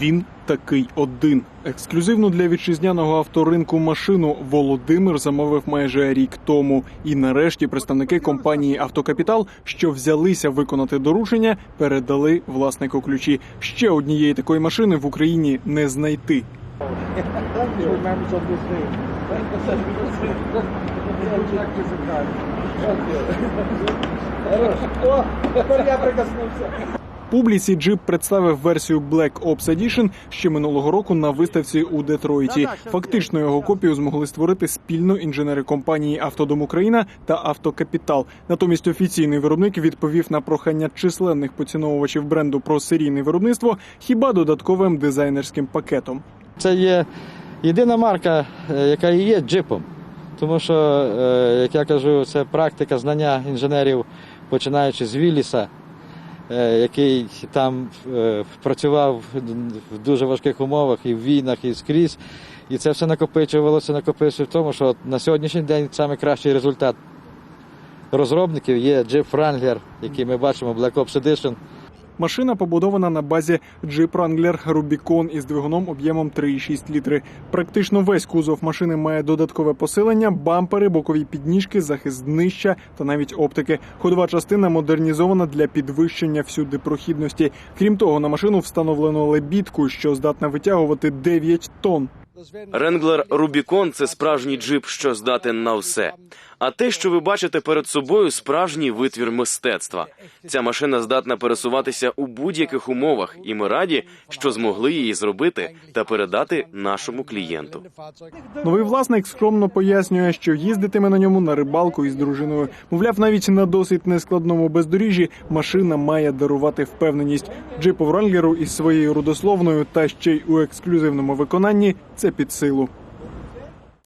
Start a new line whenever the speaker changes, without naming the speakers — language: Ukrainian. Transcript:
він такий один. Ексклюзивну для вітчизняного авторинку машину Володимир замовив майже рік тому. І нарешті представники компанії Автокапітал, що взялися виконати доручення, передали власнику ключі. Ще однієї такої машини в Україні не знайти.
О, тепер я прикоснувся.
Публіці Jeep представив версію Black Ops Edition ще минулого року на виставці у Детройті. Фактично його копію змогли створити спільно інженери компанії Автодом Україна та Автокапітал. Натомість офіційний виробник відповів на прохання численних поціновувачів бренду про серійне виробництво хіба додатковим дизайнерським пакетом.
Це є єдина марка, е, яка і є джипом. Тому що, е, як я кажу, це практика знання інженерів, починаючи з Вілліса, е, який там е, працював в дуже важких умовах і в війнах, і скрізь. І це все накопичувалося, накопичується в тому, що на сьогоднішній день найкращий результат розробників є Jeep Wrangler, який ми бачимо Black Ops Edition.
Машина побудована на базі Jeep Wrangler Rubicon із двигуном об'ємом 3,6 літри. Практично весь кузов машини має додаткове посилення, бампери, бокові підніжки, захист днища та навіть оптики. Ходова частина модернізована для підвищення всюди прохідності. Крім того, на машину встановлено лебідку, що здатна витягувати 9 тонн.
Ренглер Рубікон це справжній джип, що здатен на все. А те, що ви бачите перед собою, справжній витвір мистецтва. Ця машина здатна пересуватися у будь-яких умовах, і ми раді, що змогли її зробити та передати нашому клієнту.
Новий власник скромно пояснює, що їздитиме на ньому на рибалку із дружиною. Мовляв, навіть на досить нескладному бездоріжжі машина має дарувати впевненість. Джипу Врангеру із своєю родословною та ще й у ексклюзивному виконанні це під силу.